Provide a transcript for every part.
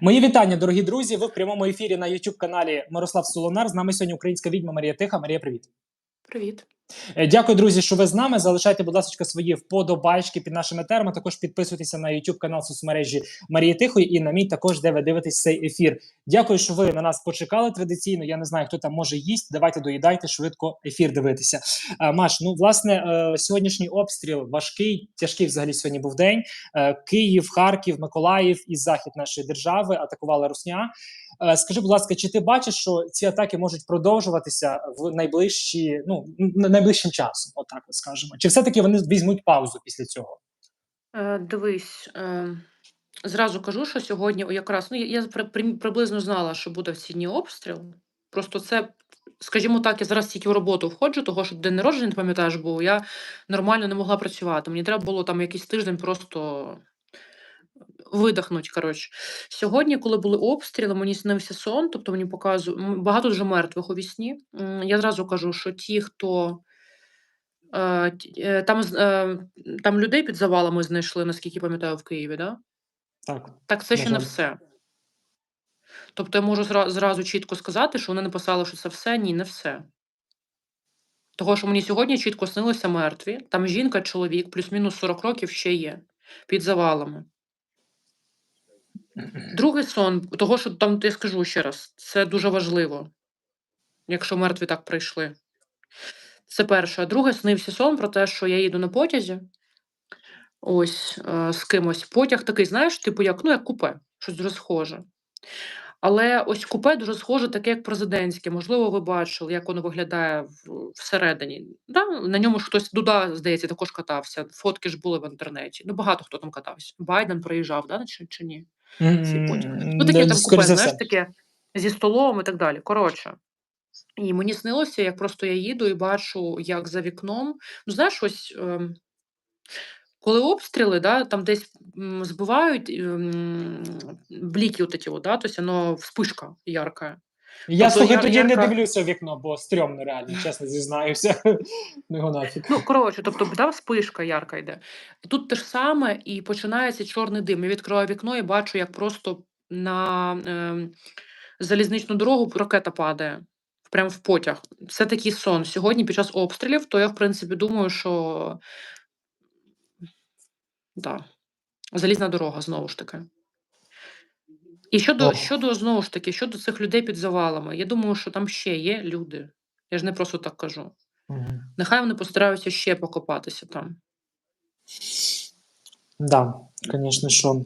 Мої вітання, дорогі друзі. Ви в прямому ефірі на youtube каналі Мирослав Солонар. З нами сьогодні українська відьма Марія Тиха. Марія, привіт. Привіт. Е, Дякую, друзі, що ви з нами. Залишайте, будь ласка, свої вподобайки під нашими термами. Також підписуйтеся на youtube канал соцмережі Марії Тихої і на мій також, де ви дивитесь цей ефір. Дякую, що ви на нас почекали традиційно. Я не знаю, хто там може їсть. Давайте доїдайте швидко ефір дивитися. Е, Маш, ну власне, е, сьогоднішній обстріл важкий, тяжкий взагалі сьогодні був день. Київ, Харків, Миколаїв і захід нашої держави атакувала Русня. Е, Скажи, будь ласка, чи ти бачиш, що ці атаки можуть продовжуватися в найближчі, ну найближчим часом, отак от скажемо? Чи все-таки вони візьмуть паузу після цього? Е, дивись, е, зразу кажу, що сьогодні якраз ну, я, я при- при- приблизно знала, що буде в ці дні обстріл. Просто це, скажімо так, я зараз тільки в роботу входжу, того що день народження, ти пам'ятаєш, був, я нормально не могла працювати. Мені треба було там якийсь тиждень просто видихнути. Коротше. Сьогодні, коли були обстріли, мені снився сон, тобто мені показують багато дуже мертвих у вісні. Я зразу кажу, що ті, хто. Е, е, Там, е, там людей під завалами знайшли, наскільки пам'ятаю, в Києві, да? Так, Так це ще не все. Тобто я можу зразу чітко сказати, що вони написали, що це все. Ні, не все. Того, що мені сьогодні чітко снилися мертві. Там жінка, чоловік, плюс-мінус 40 років ще є під завалами. Другий сон, того, що там я скажу ще раз, це дуже важливо, якщо мертві так прийшли. Це перше. А друге, снився сон про те, що я їду на потязі. Ось е, з кимось. Потяг такий, знаєш, типу, як, ну, як купе, щось дуже схоже. Але ось купе дуже схоже, таке, як президентське. Можливо, ви бачили, як воно виглядає всередині. Да? На ньому ж хтось Дуда, здається, також катався. Фотки ж були в інтернеті. Ну, багато хто там катався. Байден приїжджав, да? чи, чи ні? Цей потяг. Ну, таке там купе, знаєш, таке зі столом і так далі. Коротше. І мені снилося, як просто я їду і бачу, як за вікном. Ну, знаєш, ось. ем, коли обстріли, да, там десь м, збивають ем, бліки от эти, да, то есть оно вспышка яркая. Я Тобто слухай, я- тоді не ярка- дивлюся в вікно, бо стрьомно реально, чесно зізнаюся. Ну його нафіг. Ну, коротше, тобто, да, вспишка ярка йде. Тут те ж саме, і починається чорний дим. Я відкриваю вікно і бачу, як просто на ем, залізничну дорогу ракета падає. Прямо в потяг. Це такий сон. Сьогодні під час обстрілів, то я, в принципі, думаю, що да, залізна дорога знову ж таки. І щодо, щодо знову ж таки, щодо цих людей під завалами, я думаю, що там ще є люди. Я ж не просто так кажу. Мгм. Нехай вони постараються ще покопатися там. Да, звісно, що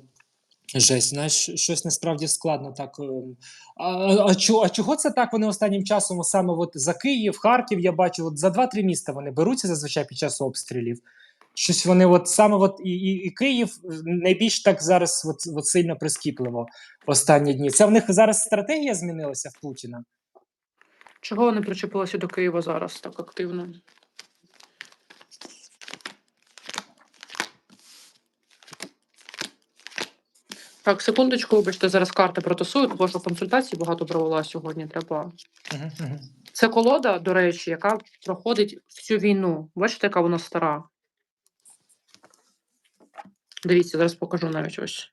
жесть. Знаєш, щось насправді складно так. ем. А, а, а чого це так вони останнім часом саме от за Київ, Харків, я бачу, от за два-три міста вони беруться зазвичай під час обстрілів. Щось вони от саме от і, і, і Київ е, найбільш так зараз от, от сильно прискіпливо останні дні. Це в них зараз стратегія змінилася в Путіна. Чого вони причепилися до Києва зараз так активно? Так, секундочку, вибачте, зараз карти протасую, тому що консультацій багато провела сьогодні. Треба. Це колода, до речі, яка проходить всю війну. Бачите, яка вона стара? Дивіться, зараз покажу навіть ось.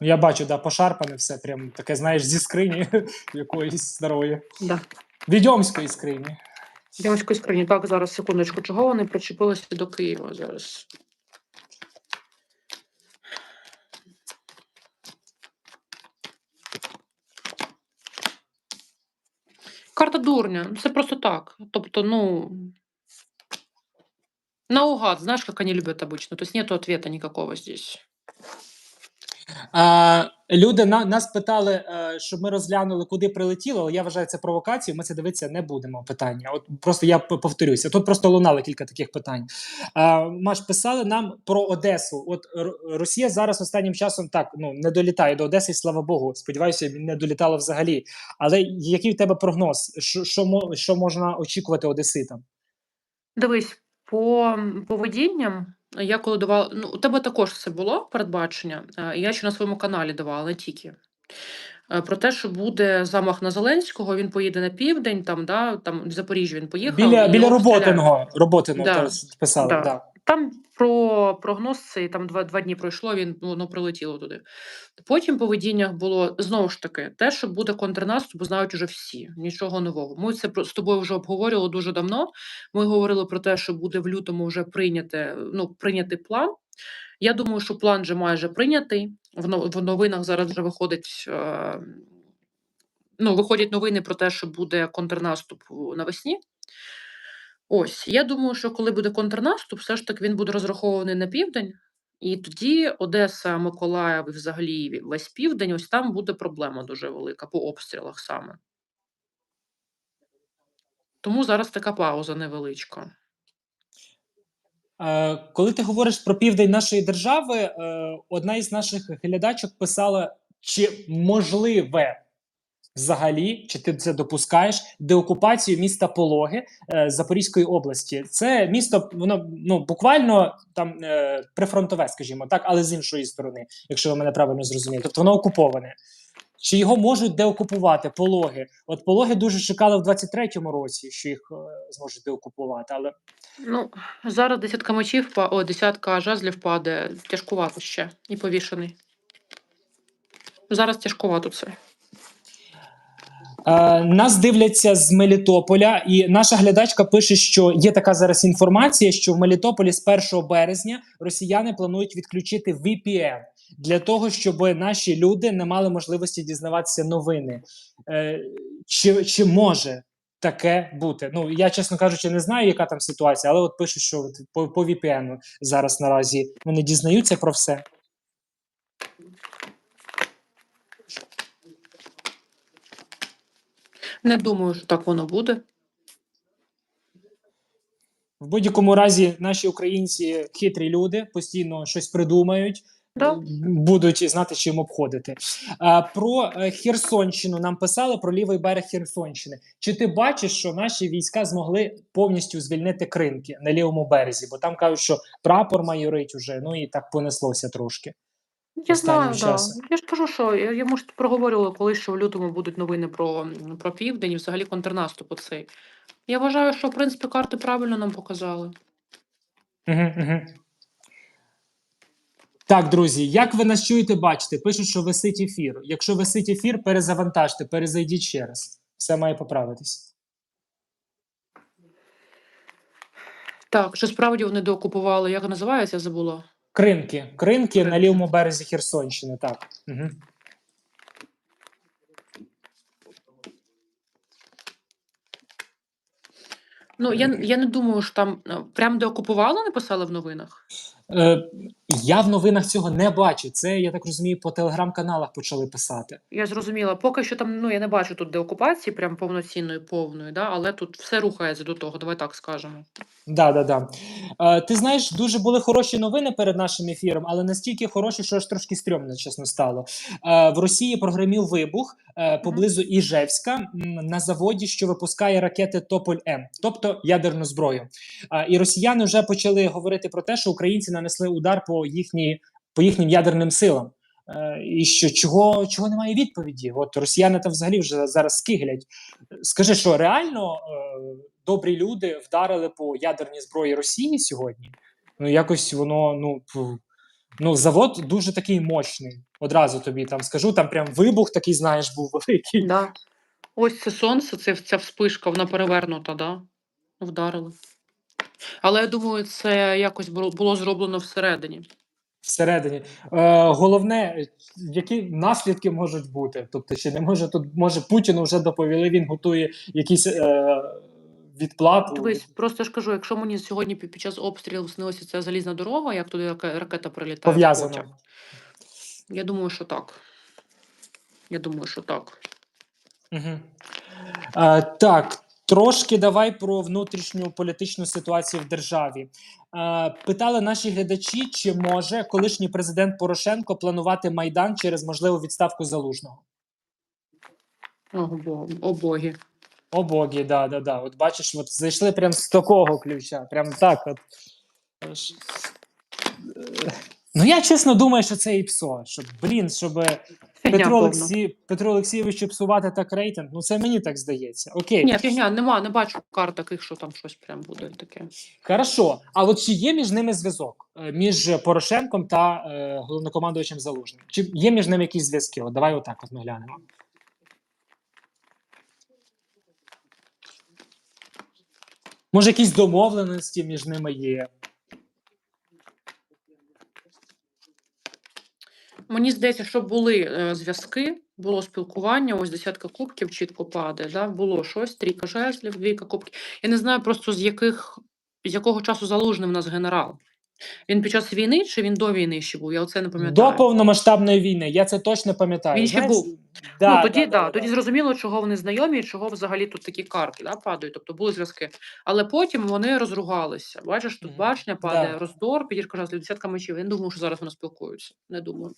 Я бачу, да, пошарпане все, прям таке, знаєш, зі скрині якоїсь старої. Да. Відьомської скрині. Ямської скрині. Так, зараз секундочку. Чого вони причепилися до Києва зараз? Карта дурня. Ну, Це просто так. Тобто, ну. Наугад, знаешь, как они любят обычно. То есть нету ответа никакого здесь. А, люди на, нас питали, е, щоб ми розглянули, куди прилетіло, але я вважаю це провокацією. Ми це дивитися не будемо. Питання. От просто я п- повторюся. Тут просто лунало кілька таких питань. А, Маш, писали нам про Одесу. От Р- Росія зараз останнім часом так ну не долітає до Одеси, і слава Богу. Сподіваюся, не долітала взагалі. Але який в тебе прогноз? Що, що, мо- що можна очікувати одеситам? Дивись, по поведінням, я коли давала. Ну, у тебе також це було передбачення. е, Я ще на своєму каналі давала, не тільки. Е, Про те, що буде замах на Зеленського, він поїде на південь, там, да, там в Запоріжжя він поїхав. Біля біля роботиного роботиного Да. писали. Да. Да. Там про прогноз цей там два, два дні пройшло, він ну, воно прилетіло туди. Потім по видіннях було знову ж таки те, що буде контрнаступ, знають уже всі. Нічого нового. Ми це з тобою вже обговорювали дуже давно. Ми говорили про те, що буде в лютому вже прийняти, ну, прийнятий план. Я думаю, що план вже майже прийнятий. В, в новинах зараз вже виходить. Е, ну, виходять новини про те, що буде контрнаступ навесні. Ось, я думаю, що коли буде контрнаступ, все ж таки він буде розрахований на південь, і тоді Одеса, Миколаїв і взагалі весь південь, ось там буде проблема дуже велика по обстрілах саме. Тому зараз така пауза невеличка. Е, Коли ти говориш про південь нашої держави, е, одна із наших глядачок писала, чи можливе взагалі, чи ти це допускаєш, деокупацію міста Пологи е, Запорізької області. Це місто, воно ну буквально там е, прифронтове, скажімо так, але з іншої сторони, якщо ви мене правильно зрозуміли. Тобто воно окуповане. Чи його можуть деокупувати пологи? От пологи дуже чекали в 23-му році, що їх е, зможуть деокупувати, але Ну, зараз десятка мечів, па- о, десятка жезлів паде, тяжкувато ще і повішений. Зараз тяжкувато це. Е, Нас дивляться з Мелітополя, і наша глядачка пише, що є така зараз інформація, що в Мелітополі з 1 березня росіяни планують відключити VPN для того, щоб наші люди не мали можливості дізнаватися новини. Е, Чи, чи може таке бути? Ну я чесно кажучи, не знаю, яка там ситуація, але от пишуть, що по, по VPN зараз наразі вони дізнаються про все. Не думаю, що так воно буде. В будь-якому разі наші українці хитрі люди постійно щось придумають. Да. Будуть знати, чим обходити. А, про е, Херсонщину нам писали про лівий берег Херсонщини. Чи ти бачиш, що наші війська змогли повністю звільнити кринки на лівому березі? Бо там кажуть, що прапор майорить уже, ну і так понеслося трошки. Я останнім знаю, да. часом. Я ж кажу, що я, я може, проговорювала колись, що в лютому будуть новини про, м, про південь і взагалі контрнаступ оцей. Я вважаю, що в принципі карти правильно нам показали. Угу, угу. Так, друзі, як ви нас чуєте, бачите? Пишуть, що висить ефір. Якщо висить ефір, перезавантажте, перезайдіть ще раз. Все має поправитись. Так, що справді вони доокупували, як називається, я забула. Кринки. Кринки на лівому березі Херсонщини, так. Угу. Ну, я, я не думаю, що там е, де деокупували, написали в новинах. Е, я в новинах цього не бачу. Це, я так розумію, по телеграм-каналах почали писати. Я зрозуміла. Поки що там, ну я не бачу тут деокупації, прям повноцінної, повної, да? але тут все рухається до того, давай так скажемо. Да, да, да. Е, ти знаєш, дуже були хороші новини перед нашим ефіром, але настільки хороші, що аж трошки стрьомно, чесно стало. Е, в Росії прогремів вибух поблизу Іжевська на заводі, що випускає ракети Тополь М, тобто ядерну зброю. Е, і росіяни вже почали говорити про те, що українці нанесли удар по їхні, по їхнім ядерним силам. Е, І що чого, чого немає відповіді? От росіяни там взагалі вже зараз скиглять. Скажи, що реально е, добрі люди вдарили по ядерній зброї Росії сьогодні? Ну якось воно ну. Ну, завод дуже такий мощний. Одразу тобі там скажу, там прям вибух такий, знаєш, був великий. Да. Ось це сонце, це ця вспишка, вона перевернута, да? Вдарили. Але я думаю, це якось було було зроблено всередині. Всередині. Е, головне, які наслідки можуть бути? Тобто, чи не може тут, може Путіну вже доповіли, він готує якісь е, відплату. Дивись, просто ж кажу, якщо мені сьогодні під під час обстрілу снилася ця залізна дорога, як туди ракета прилітає. Пов'язано. Я думаю, що так. Я думаю, що так. Угу. Е, так, трошки давай про внутрішню політичну ситуацію в державі. Е, питали наші глядачі, чи може колишній президент Порошенко планувати майдан через можливу відставку залужного. О боги. О боги, да, да, да. От бачиш, от зайшли прям з такого ключа. Прям так. От. Ну, я чесно думаю, що це і псо. Щоб, блін, щоб Петро. Олексій, Петро Олексійович псувати так рейтинг. Ну це мені так здається. Окей, Ні, фігня, нема, не бачу карт таких, що там щось прям буде таке. хорошо. А от чи є між ними зв'язок Е, між Порошенком та е, головнокомандуючим Залужним? Чи є між ними якісь зв'язки? От давай отак от ми глянемо. Може, якісь домовленості між ними є. Мені здається, що були е, зв'язки, було спілкування, ось десятка кубків чітко падає. Да? Було щось, трійка жезлів, двійка кубків. Я не знаю просто з яких з якого часу залужний в нас генерал. Він під час війни чи він до війни ще був? Я оце не пам'ятаю. До повномасштабної війни, я це точно пам'ятаю. Він ще Знаєш, був. Да, ну, тоді, да, да, да, тоді зрозуміло, чого вони знайомі, і чого взагалі тут такі карти да, падають. Тобто були зв'язки. Але потім вони розругалися. Бачиш, тут Мгм. башня падає, Да. роздор, підірка жезлів, десятка мечів. Я не думаю, що зараз вони спілкуються. Не думаю.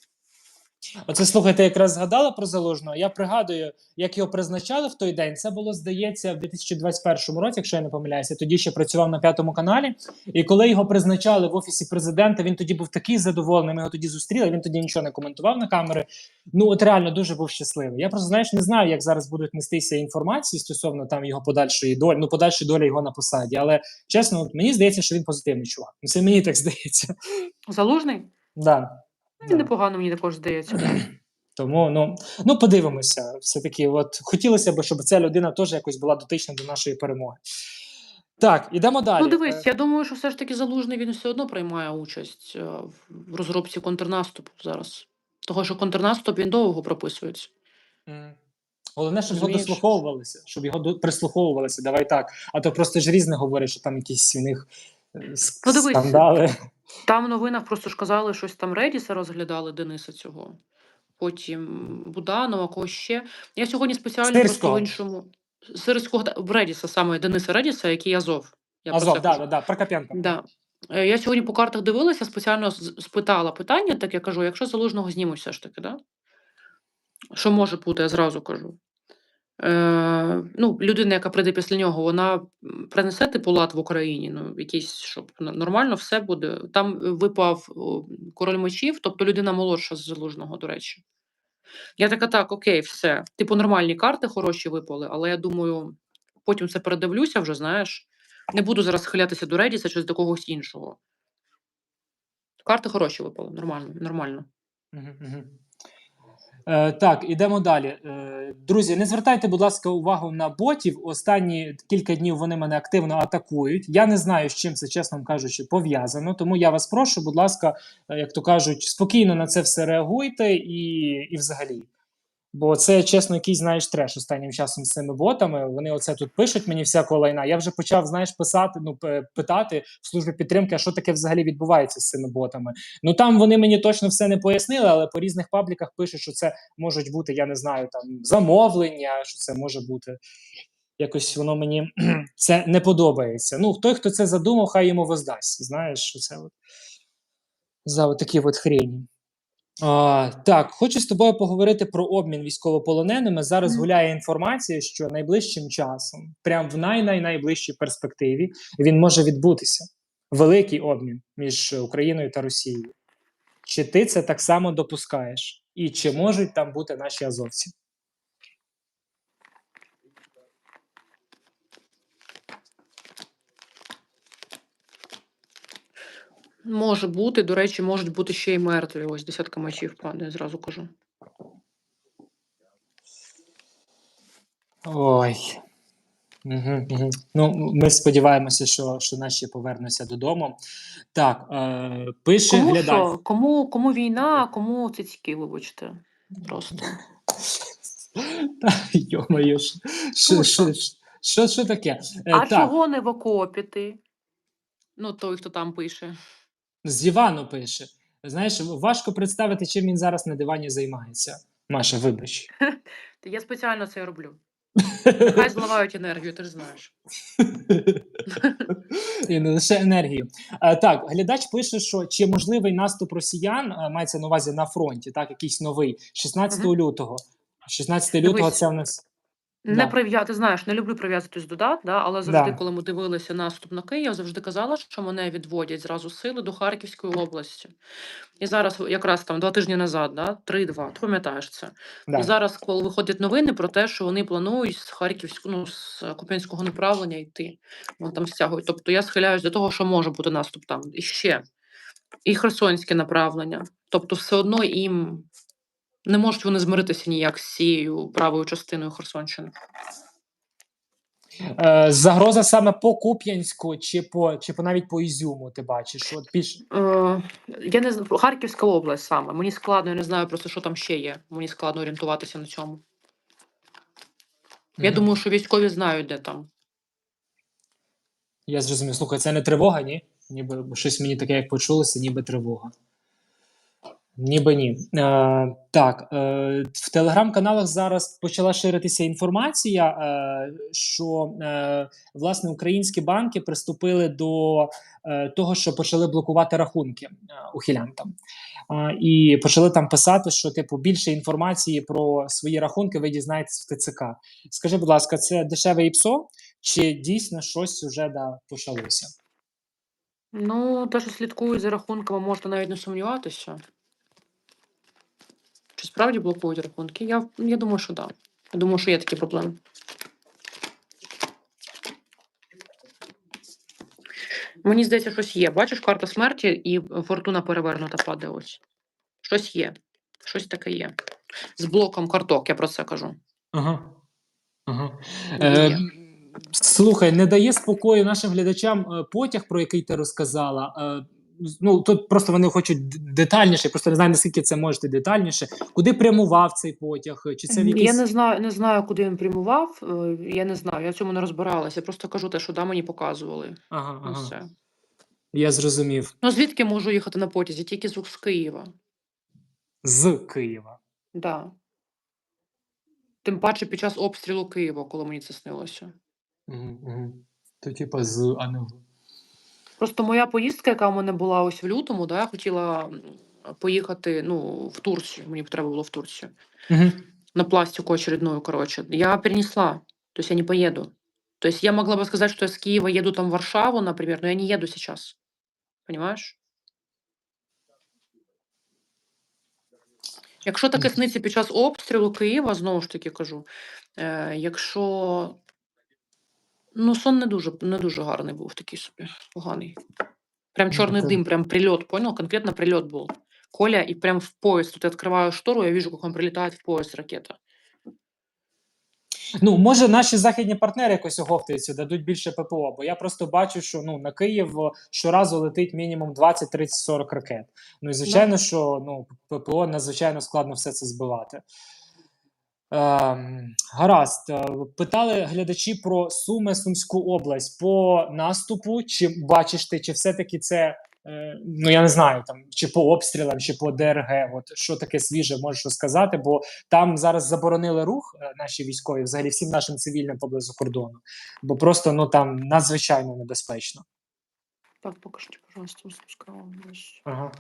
Оце слухайте, якраз згадала про залужного. Я пригадую, як його призначали в той день. Це було здається в 2021 році, якщо я не помиляюся. Тоді ще працював на п'ятому каналі. І коли його призначали в офісі президента, він тоді був такий задоволений. Ми його тоді зустріли. Він тоді нічого не коментував на камери. Ну от реально дуже був щасливий. Я просто знаєш, не знаю, як зараз будуть нестися інформації стосовно там його подальшої долі, ну подальшої долі його на посаді. Але чесно, от мені здається, що він позитивний чувак. Ну, Це мені так здається. Залужний? Да. Він Да. непогано, мені також здається. Тому ну, ну подивимося. Все таки, от хотілося б, щоб ця людина теж якось була дотична до нашої перемоги. Так, ідемо далі. Ну, дивись, Е, я думаю, що все ж таки залужний він все одно приймає участь е, в розробці контрнаступу зараз. Того, що контрнаступ він довго прописується. Головне, щоб його дослуховувалися, щоб його прислуховувалися. Давай так. А то просто ж різне говорять, що там якісь у них е, Ну, скандали. Там в новинах просто ж казали, щось там Редіса розглядали Дениса цього. Потім Буданова, когось ще. Я сьогодні спеціально просто в іншому. Сирського в Редіса, саме Дениса Редіса, який Азов. Я про Азов, це да, кажу. да, да, Прокопенко. Да. Е, Я сьогодні по картах дивилася, спеціально з- спитала питання, так я кажу, якщо залужного знімуть все ж таки, да? що може бути, я зразу кажу. Е, ну, людина, яка прийде після нього, вона принесе типу лад в Україні, ну, якийсь, щоб нормально все буде. Там е, випав король мечів, тобто людина молодша з залужного, до речі. Я така, так, окей, все. Типу, нормальні карти хороші випали, але я думаю, потім це передивлюся вже, знаєш. Не буду зараз схилятися до Редіса чи до когось іншого. Карти хороші випали, нормально, нормально. Мгм, мгм. Е, так, ідемо далі. Е, друзі, не звертайте, будь ласка, увагу на ботів. Останні кілька днів вони мене активно атакують. Я не знаю, з чим це, чесно кажучи, пов'язано. Тому я вас прошу, будь ласка, е, як то кажуть, спокійно на це все реагуйте і, і взагалі. Бо це, чесно, якийсь, знаєш, треш останнім часом з цими ботами. Вони оце тут пишуть мені всякого лайна. Я вже почав, знаєш, писати, ну, питати в службі підтримки, а що таке взагалі відбувається з цими ботами. Ну там вони мені точно все не пояснили, але по різних пабліках пишуть, що це можуть бути, я не знаю, там замовлення, що це може бути. Якось воно мені це не подобається. Ну, той, хто це задумав, хай йому воздасть. Знаєш, що це от за такі от хрені. А, так, хочу з тобою поговорити про обмін військовополоненими. Зараз Мгм. гуляє інформація, що найближчим часом, прям в най-най-найближчій перспективі, він може відбутися. Великий обмін між Україною та Росією. Чи ти це так само допускаєш? І чи можуть там бути наші азовці? Може бути, до речі, можуть бути ще й мертві. Ось десятка мечів падає, зразу кажу. Ой. Угу, угу. Ну, ми сподіваємося, що, що наші повернуться додому. Так, е, пише Кому глядач. що? Кому, кому війна, а кому цицьки, вибачте. Просто. Йо-моє, що, що, що, що, що таке? Е, А так, чого не в окопі ти? Ну, той, хто там пише. З Івану пише. Знаєш, важко представити, чим він зараз на дивані займається. Маша, вибач. Я спеціально це роблю. Хай зливають енергію, ти ж знаєш. І не лише енергію. Так, глядач пише, що чи можливий наступ росіян мається на увазі на фронті, так, якийсь новий, 16 Мгм. лютого. 16 лютого це в нас. Не Да. прив'я... Ти знаєш, не люблю прив'язуватись до дат, да, але завжди, Да. коли ми дивилися наступ на Київ, я завжди казала, що мене відводять зразу сили до Харківської області. І зараз, якраз там два тижні назад, да, 3-2, ти пам'ятаєш це. Да. І зараз, коли виходять новини про те, що вони планують з Харківського, ну, з Куп'янського направлення йти, вони там стягують. Тобто я схиляюсь до того, що може бути наступ там. І ще. І Херсонське направлення. Тобто, все одно їм не можуть вони змиритися ніяк з цією правою частиною Херсонщини. Е, загроза саме по Куп'янську чи по чи по навіть по Ізюму, ти бачиш? От більш Е, я не знаю, Харківська область саме. Мені складно, я не знаю просто, що там ще є. Мені складно орієнтуватися на цьому. Я Мгм. думаю, що військові знають, де там. Я зрозумів. Слухай, це не тривога, ні? Ніби щось мені таке, як почулося, ніби тривога. Ніби ні. Е, так, е, в телеграм-каналах зараз почала ширитися інформація, е, що е, власне українські банки приступили до е, того, що почали блокувати рахунки е, ухилянтам. Е, і почали там писати, що типу більше інформації про свої рахунки ви дізнаєтесь в ТЦК. Скажи, будь ласка, це дешеве ІПСО, чи дійсно щось вже да, почалося? Ну, те, що слідкують за рахунками, можна навіть не сумніватися. Чи справді блокують рахунки? Я, я думаю, що так. Да. Я думаю, що є такі проблеми. Мені здається, щось є. Бачиш, карта смерті і фортуна перевернута падає ось. Щось є. Щось таке є. З блоком карток, я про це кажу. Ага. Ага. Е, слухай, не дає спокою нашим глядачам е, потяг, про який ти розказала. Ну, тут просто вони хочуть детальніше, просто не знаю, наскільки це можете детальніше. Куди прямував цей потяг? Чи це в якийсь... Я не знаю, не знаю, куди він прямував. е, Я не знаю, я в цьому не розбиралася. Я просто кажу те, що да, мені показували. Ага, Ну, ага. все. Я зрозумів. Ну звідки можу їхати на потязі? Тільки з з Києва. З Києва. Да. Тим паче під час обстрілу Києва, коли мені це снилося. Угу, угу. То, типа, з а не в. Просто моя поїздка, яка в мене була ось в лютому, да, я хотіла поїхати ну, в Турцію. Мені б треба було в Турцію. Угу. На пластику очередную, короче. Я перенесла. То есть я не поеду. То есть я могла бы сказать, что я с Киева еду там в Варшаву, например, но я не еду сейчас. Понимаешь? Якщо таке сниться під час обстрілу Києва, знову ж таки кажу, е, якщо ну, сон не дуже, не дуже гарний був, такий собі поганий. Прям Ну, чорний дим, прям прильот, понял? Конкретно прильот був. Коля, и прям в поезд. Тут я открываю штору, я вижу, как он прилетает в поезд ракета. Ну, може, наші західні партнери якось оговтаються, дадуть більше ППО. Бо я просто бачу, що ну на Київ щоразу летить мінімум 20, 30, 40 ракет. Ну і звичайно, що ну ППО надзвичайно складно все це збивати. Ем, гаразд, Е, питали глядачі про Суми, Сумську область по наступу. Чи бачиш ти, чи все-таки це е, ну я не знаю, там чи по обстрілам, чи по ДРГ? От що таке свіже, можеш розказати? Бо там зараз заборонили рух е, наші військові, взагалі всім нашим цивільним поблизу кордону, бо просто ну там надзвичайно небезпечно. Так, покажите, пожалуйста, Сумская область. Ага.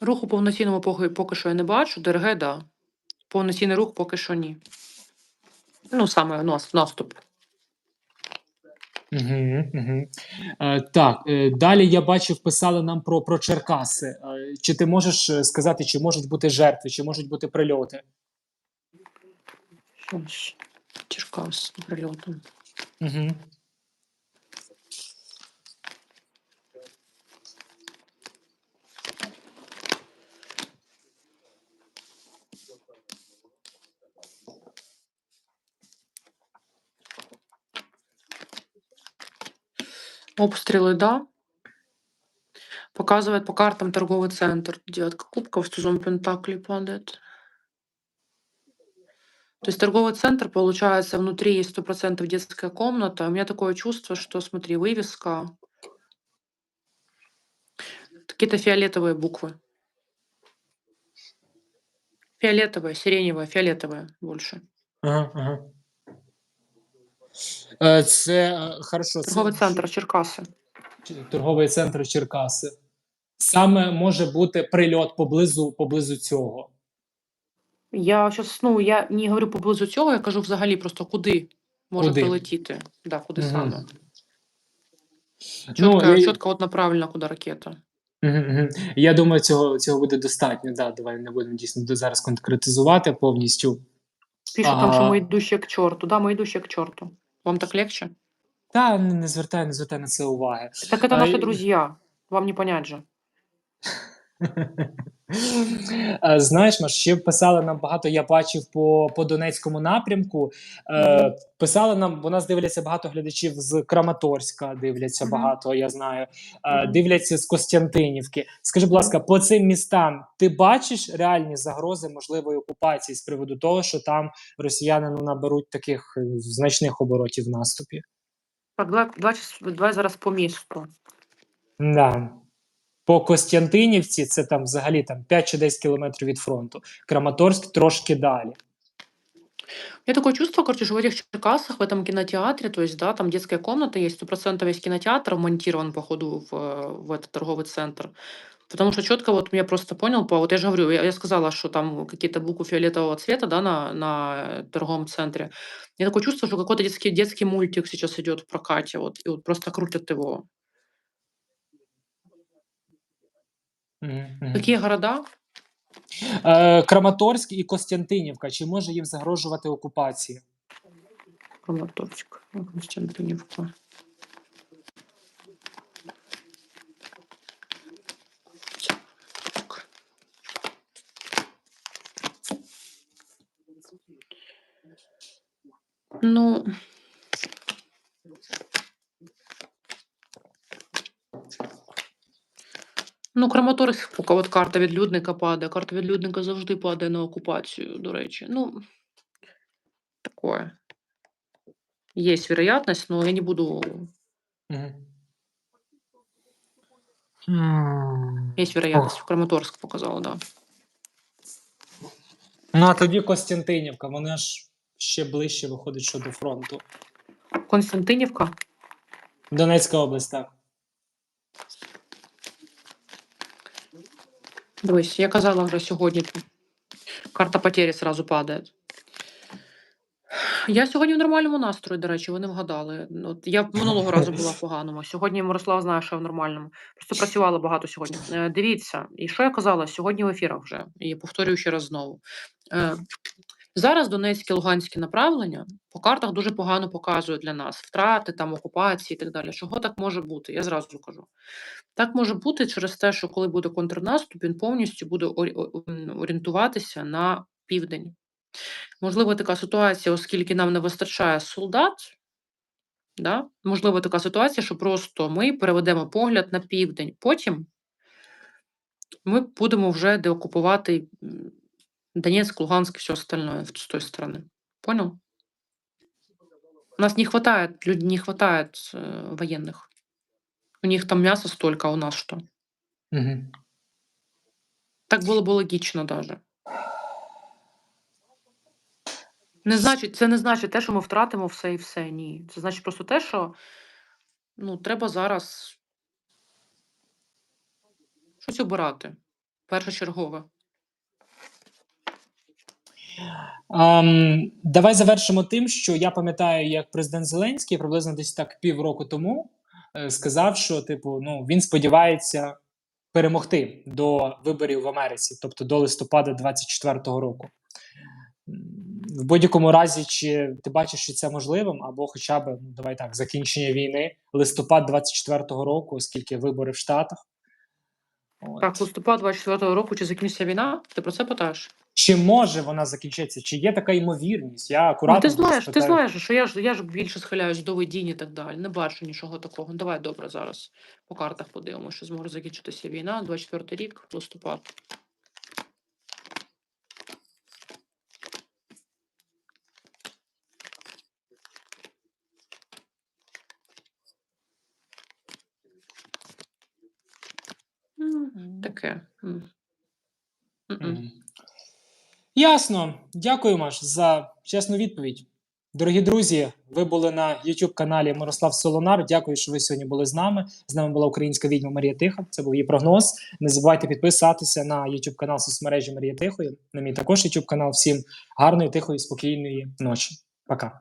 Руху повноцінному поки, поки що я не бачу. ДРГ, да. Повноцінний рух поки що ні. Ну, саме нас- наступ. Угу, угу. Е, так, е, далі я бачив, писали нам про, про Черкаси. Е, чи ти можеш е, сказати, чи можуть бути жертви, чи можуть бути прильоти? Черкас прильотом. Угу. Обстрелы, да. Показывает по картам торговый центр. Девятка кубков, сезон Пентакли падает. То есть торговый центр, получается, внутри есть 100% детская комната. У меня такое чувство, что, смотри, вывеска. Какие-то фиолетовые буквы. Фиолетовые, сиреневые, фиолетовые больше. Ага, ага. Е, це е, хорошо. Торговый це, центр Черкасы. Ч- Торговий центр Черкаси. Саме може бути прильот поблизу, поблизу цього. Я щас, ну, я не говорю поблизу цього, я кажу взагалі просто куди може Куди? прилетіти. Да, куди Мгм. саме. Ну, Чітко, я- чітко от направлена, куди ракета. Мгм, мгм. Я думаю, цього, цього буде достатньо. Да, давай не будемо дійсно до- зараз конкретизувати повністю. Пишуть там, що А. ми йдущі к чорту. Да, ми йдущі к чорту. Вам так легче? Та не, не звертай, не звертай на це уваги. Так это А, наши друзья. Вам не понять же. Е, Знаєш, Маш, ще писали нам багато. Я бачив по, по Донецькому напрямку. Е, Писали нам, бо нас дивляться багато глядачів з Краматорська. Дивляться багато, я знаю. Е, Дивляться з Костянтинівки. Скажи, будь ласка, по цим містам ти бачиш реальні загрози можливої окупації з приводу того, що там росіяни ну, наберуть таких е, значних оборотів в наступі? Так, давай, давай, давай зараз по місту. Да. По Костянтинівці це там взагалі там 5 чи 10 кілометрів від фронту. Краматорськ трошки далі. У меня такое чувство, короче, что в этих Черкасах, в этом кинотеатре, то есть, да, там детская комната есть, сто процентов весь кинотеатр вмонтирован, походу, в, э, в этот торговый центр. Потому что четко вот я просто понял, по, вот я же говорю, я, я сказала, что там какие-то буквы фиолетового цвета, да, на, на э, торговом центре. У меня такое чувство, что какой-то детский, детский мультик сейчас идет в прокате, вот, и вот просто крутят его. Какие города? Е, Краматорськ і Костянтинівка. Чи може їм загрожувати окупація? Краматорск, Константинівка. Так. Ну. Ну, Краматорськ, поки от карта відлюдника падає. Карта відлюдника завжди падає на окупацію, до речі. Ну, такое. Есть вероятность, но я не буду... Есть вероятность. В Краматорск показала, да. Ну а тоді Костянтинівка. Вони ж ще ближче виходить що до фронту. Константинівка. Донецька область, так. Дивись, я казала вже сьогодні. Карта потері зразу падає. Я сьогодні в нормальному настрої, до речі, ви не вгадали. От я минулого разу була в поганому. Сьогодні Мирослав знає, що я в нормальному. Просто працювала багато сьогодні. Е, дивіться, і що я казала сьогодні в ефірах вже, і повторюю ще раз знову. Е, зараз Донецьке, Луганське направлення по картах дуже погано показують для нас втрати, там окупації і так далі. Чого так може бути? Я зразу кажу. Так може бути через те, що коли буде контрнаступ, він повністю буде орієнтуватися на південь. Можливо, така ситуація, оскільки нам не вистачає солдат. Да? Можливо, така ситуація, що просто ми переведемо погляд на південь. Потім ми будемо вже деокупувати м, Донецк, Луганськ і все остальное з тої сторони. Понял? У нас не хватает, люд- не хватает э, военных. У них там мяса столько, а у нас что? Мгм. Так було б логічно даже. Не значить, це не значить те, що ми втратимо все і все. Ні. Це значить просто те, що ну, треба зараз щось обирати. Першочергове. Ам, давай завершимо тим, що я пам'ятаю, як президент Зеленський приблизно десь так півроку тому е, сказав, що типу, ну він сподівається перемогти до виборів в Америці, тобто до листопада 24-го року. В будь-якому разі, чи ти бачиш, що це можливим, або хоча б ну давай так, закінчення війни, листопад 24-го року, оскільки вибори в Штатах. От. Так, листопад 24-го року чи закінчиться війна? Ти про це питаєш? Чи може вона закінчитися? Чи є така ймовірність? Я Ну, ти знаєш, ти знаєш, що я ж я ж більше схиляюсь до видінь і так далі. Не бачу нічого такого. Давай добре зараз по картах подивимося, що зможе закінчитися війна, 24 рік, листопад. Таке. Мгм. Ясно. Дякую, Маш, за чесну відповідь. Дорогі друзі, ви були на youtube каналі Мирослав Солонар. Дякую, що ви сьогодні були з нами. З нами була українська відьма Марія Тиха. Це був її прогноз. Не забувайте підписатися на youtube канал соцмережі Марія Тихої. На мій також youtube канал. Всім гарної, тихої, спокійної ночі. Пока.